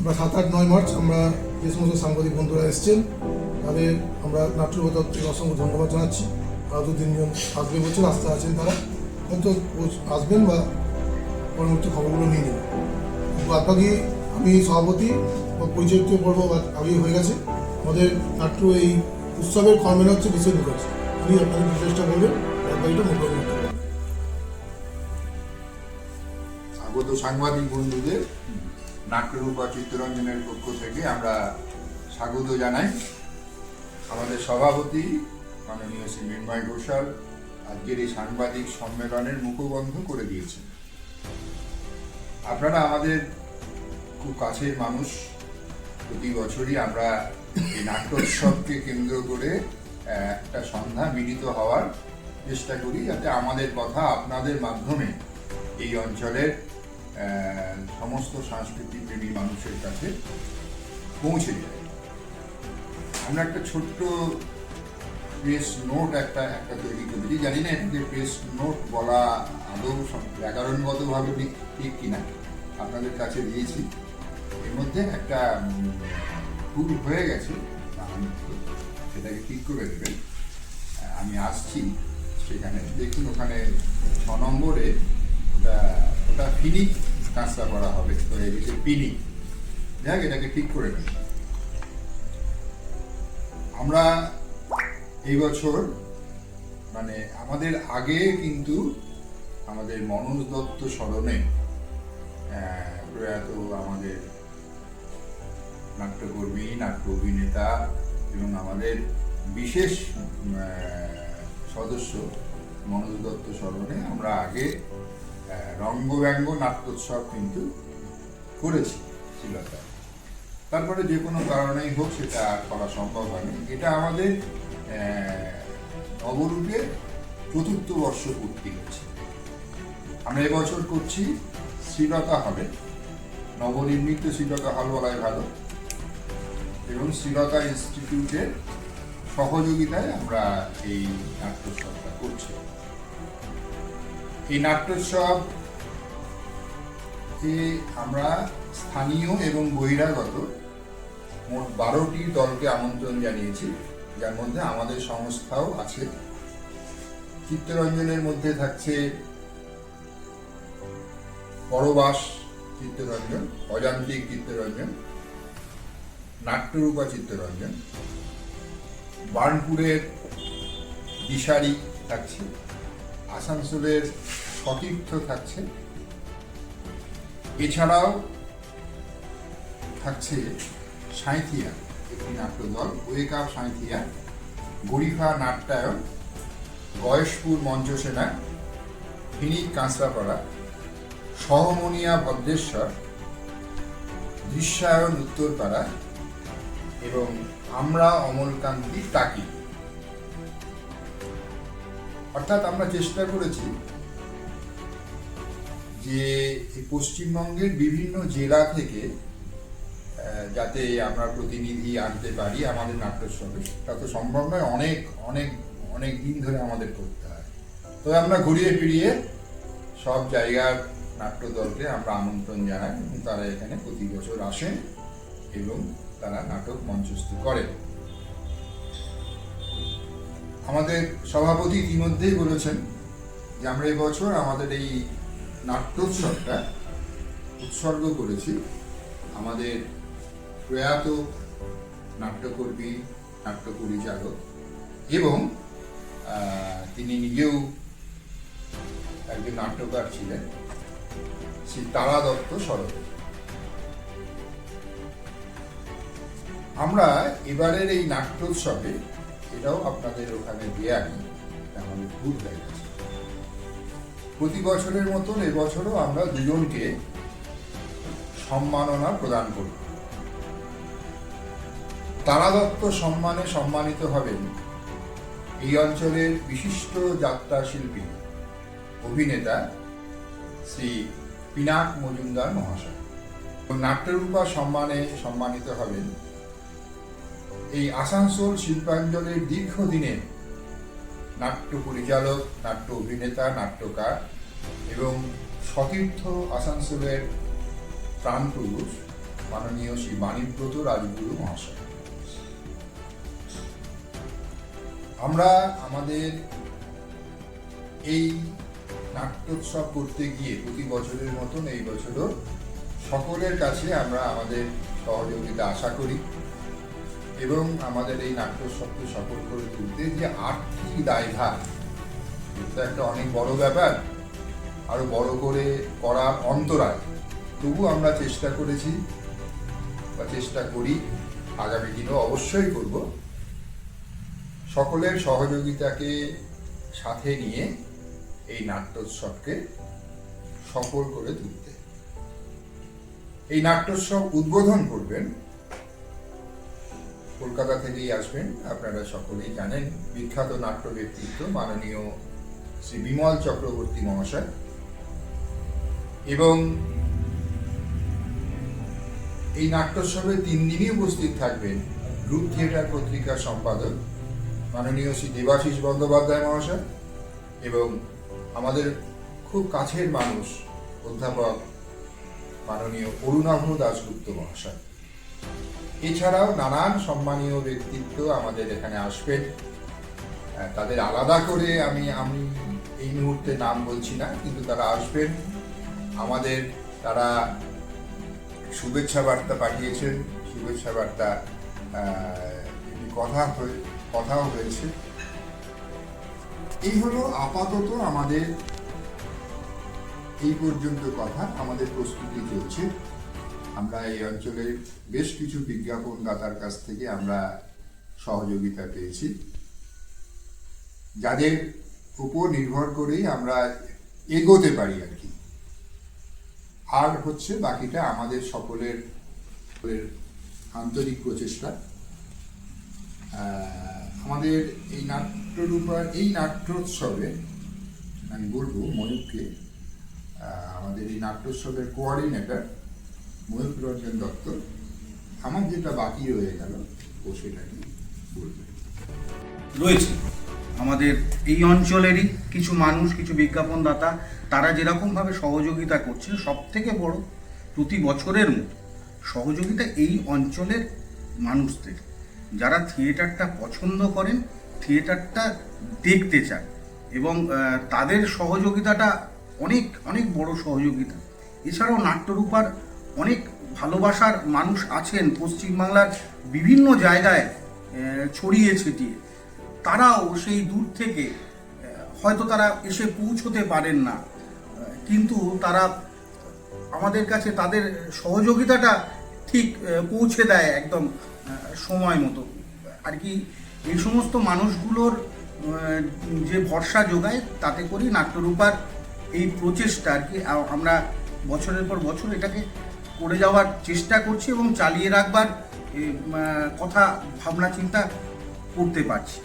আমরা সাত আট নয় মার্চ আমরা যে সমস্ত সাংবাদিক বন্ধুরা এসছেন, তাদের আমরা নাট্যগত থেকে অসংখ্য ধন্যবাদ জানাচ্ছি। আরও দু তিনজন আসবে বলছে রাস্তা আছেন তারা। হয়তো আসবেন বা পরবর্তী খবরগুলো নিয়ে নেবেন। বাদ বাকি আমি সভাপতি বা পরিচয় পর্ব আগেই হয়ে গেছে। আমাদের নাট্য এই উৎসবের কর্মের হচ্ছে বিশেষ মুখার্জি উনি আপনাদের ডিটেলসটা বলবেন বাদ বাকিটা মোবাইল করতে পারবেন সাংবাদিক বন্ধুদের নাট্যরূপা চিত্তরঞ্জনের পক্ষ থেকে আমরা স্বাগত জানাই। আমাদের সভাপতি মাননীয় শ্রী মৃন্ময় ঘোষাল আজকের এই সাংবাদিক সম্মেলনের মুখবন্ধ করে দিয়েছেন। আপনারা আমাদের খুব কাছের মানুষ। প্রতি বছরই আমরা এই নাট্যোৎসবকে কেন্দ্র করে একটা সন্ধ্যা মিলিত হওয়ার চেষ্টা করি যাতে আমাদের কথা আপনাদের মাধ্যমে এই অঞ্চলের সমস্ত সংস্কৃতি প্রেমী মানুষের কাছে পৌঁছে যায়। আমরা একটা ছোট্ট প্রেস নোট একটা একটা তৈরি করেছি জানি না এটাকে প্রেস নোট বলা আদৌ ব্যাকরণগতভাবে ঠিক কিনা। আপনাদের কাছে দিয়েছি। এর মধ্যে একটা ভুল হয়ে গেছে সেটাকে ঠিক করে দেবেন আমি আসছি সেখানে। দেখুন ওখানে ছ নম্বরে ওটা ওটা ফিনিক ট্রান্সফার করা হবে। তো এই যে পিনিক দেখ এটাকে ঠিক করে নেবেন আমরা এই বছর মানে আমাদের আগে কিন্তু আমাদের মনোজ দত্ত স্মরণে প্রয়াত আমাদের নাট্যকর্মী, নাট্য অভিনেতা এবং আমাদের বিশেষ সদস্য মনোজ দত্ত স্মরণে আমরা আগে রঙ্গব্যঙ্গ নাট্যোৎসব কিন্তু করেছি শ্রীলতা তারপরে যে কোনো কারণেই হোক সেটা করা সম্ভব হয়নি। এটা আমাদের নবরূপের চতুর্থ বর্ষ পূর্তি হচ্ছে আমরা এবছর করছি শ্রীলতা হবে। নবনির্মিত শ্রীলতা হল বলাই ভালো। এবং শ্রীলতা ইনস্টিটিউটের সহযোগিতায় আমরা এই নাট্যোৎসবটা করছি। এই নাট্যোৎসব? কে আমরা স্থানীয় এবং বহিরাগত মোট বারোটি দলকে আমন্ত্রণ জানিয়েছি, যার মধ্যে আমাদের সংস্থাও আছে। চিত্তরঞ্জনের মধ্যে থাকছে পরবাস চিত্তরঞ্জন অযান্ত্রিক চিত্তরঞ্জন, নাট্যরূপা চিত্তরঞ্জন। বার্নপুরের দিশারি থাকছে। আসানসোলের সতীর্থ থাকছে এছাড়াও থাকছে সাঁইথিয়া, একটি নাট্যদল wake up Sainthia, Garifa Natyayan, Gayeshpur Manchasena Phoenix Kanchrapara সহমনিয়া Bhadreswar, Drishyayan Uttarpara এবং আমরা অমলকান্তি টাকি। অর্থাৎ আমরা চেষ্টা করেছি যে পশ্চিমবঙ্গের বিভিন্ন জেলা থেকে যাতে আমরা প্রতিনিধি আনতে পারি আমাদের নাট্যোৎসবে। তা তো সম্ভব নয়, অনেক অনেক অনেক দিন ধরে আমাদের করতে হয়। তবে আমরা ঘুরিয়ে ফিরিয়ে সব জায়গার নাট্যদলকে আমরা আমন্ত্রণ জানাই। তারা এখানে প্রতি বছর আসেন এবং তারা নাটক মঞ্চস্থ করেন। আমাদের সভাপতি ইতিমধ্যেই বলেছেন যে আমরা এবছর আমাদের এই নাট্যোৎসবটা উৎসর্গ করেছি। আমাদের প্রয়াত নাট্যকর্মী নাট্য পরিচালক এবং তিনি নিজেও একজন নাট্যকার ছিলেন, শ্রী তারা দত্ত সরব আমরা এবারের এই নাট্যোৎসবে এটাও আপনাদের ওখানে দিয়ে আনি আমাদের ভুল হয়ে গেছে। প্রতি বছরের মতন এবছরও আমরা দুজনকে সম্মাননা প্রদান করব। তারা দত্ত সম্মানে সম্মানিত হবেন এই অঞ্চলের বিশিষ্ট যাত্রা শিল্পী, অভিনেতা শ্রী পিনাক মজুমদার মহাশয়। নাট্যরূপা সম্মানে সম্মানিত হবেন এই আসানসোল শিল্পাঞ্চলের দীর্ঘদিনের নাট্য পরিচালক, নাট্য অভিনেতা, নাট্যকার এবং সতীর্থ আসানসোলের প্রাণপুরুষ মাননীয় শ্রী বাণীব্রত রাজগুরু মহাশয়। আমরা আমাদের এই নাট্যোৎসব করতে গিয়ে প্রতি বছরের মতন এই বছরও সকলের কাছে আমরা আমাদের সহযোগিতা আশা করি। এবং আমাদের এই নাট্যোৎসবকে সফল করে তুলতে যে আর্থিক দায়ভার, এটা একটা অনেক বড় ব্যাপার, আরও বড় করে করা অন্তরায়। তবু আমরা চেষ্টা করেছি, বা চেষ্টা করি, আগামী দিনেও অবশ্যই করব। সকলের সহযোগিতাকে সাথে নিয়ে এই নাট্যোৎসবকে সফল করে তুলতে। এই নাট্যোৎসব উদ্বোধন করবেন কলকাতা থেকেই আসবেন। আপনারা সকলেই জানেন, বিখ্যাত নাট্য ব্যক্তিত্ব মাননীয় শ্রী বিমল চক্রবর্তী মহাশয়। এবং এই নাট্যোৎসবে তিন দিনই উপস্থিত থাকবেন গ্রুপ থিয়েটার পত্রিকার সম্পাদক মাননীয় শ্রী দেবাশিস বন্দ্যোপাধ্যায় মহাশয় এবং আমাদের খুব কাছের মানুষ অধ্যাপক মাননীয় অরুণাভ দাশগুপ্ত মহাশয়। এছাড়াও নানান সম্মানীয় ব্যক্তিত্ব আমাদের এখানে আসবেন তাদের আলাদা করে আমি আমি এই মুহূর্তে নাম বলছি না, কিন্তু তারা আসবেন। আমাদের তারা শুভেচ্ছা বার্তা পাঠিয়েছেন শুভেচ্ছা বার্তা কথা হয়ে, কথাও হয়েছে। এই হলো আপাতত আমাদের, এই পর্যন্ত কথা। আমাদের প্রস্তুতি চলছে। আমরা এই অঞ্চলের বেশ কিছু বিজ্ঞাপন দাতার কাছ থেকে আমরা সহযোগিতা পেয়েছি। যাদের উপর নির্ভর করেই আমরা এগোতে পারি আর কি। আর হচ্ছে বাকিটা আমাদের সকলের আন্তরিক প্রচেষ্টা। আমাদের এই নাট্যরূপার এই নাট্যোৎসবে আমি বলব ময়ূরকে আমাদের এই নাট্যোৎসবের কোঅর্ডিনেটর ময়ূর রঞ্জন দত্ত আমার যেটা বাকি রয়ে গেল, ও সেটাকে বলবে। রয়েছে। আমাদের এই অঞ্চলেরই কিছু মানুষ, কিছু বিজ্ঞাপনদাতা, তারা যেরকমভাবে সহযোগিতা করছে সব থেকে বড় প্রতি বছরের মতো সহযোগিতা এই অঞ্চলের মানুষদের। যারা থিয়েটারটা পছন্দ করেন, থিয়েটারটা দেখতে চান এবং তাদের সহযোগিতাটা অনেক অনেক বড় সহযোগিতা। এছাড়াও নাট্যরূপার অনেক ভালোবাসার মানুষ আছেন পশ্চিমবাংলার বিভিন্ন জায়গায় ছড়িয়ে ছিটিয়ে। তারাও সেই দূর থেকে হয়তো তারা এসে পৌঁছতে পারেন না। কিন্তু তারা আমাদের কাছে তাদের সহযোগিতাটা ঠিক পৌঁছে দেয় একদম সময় মতো। আর কি এই সমস্ত মানুষগুলোর যে ভরসা যোগায়, তাতে করি নাট্যরূপার এই প্রচেষ্টা আর কি আমরা বছরের পর বছর এটাকে করে যাওয়ার চেষ্টা করছি এবং চালিয়ে রাখবার কথা ভাবনা চিন্তা করতে পারছি।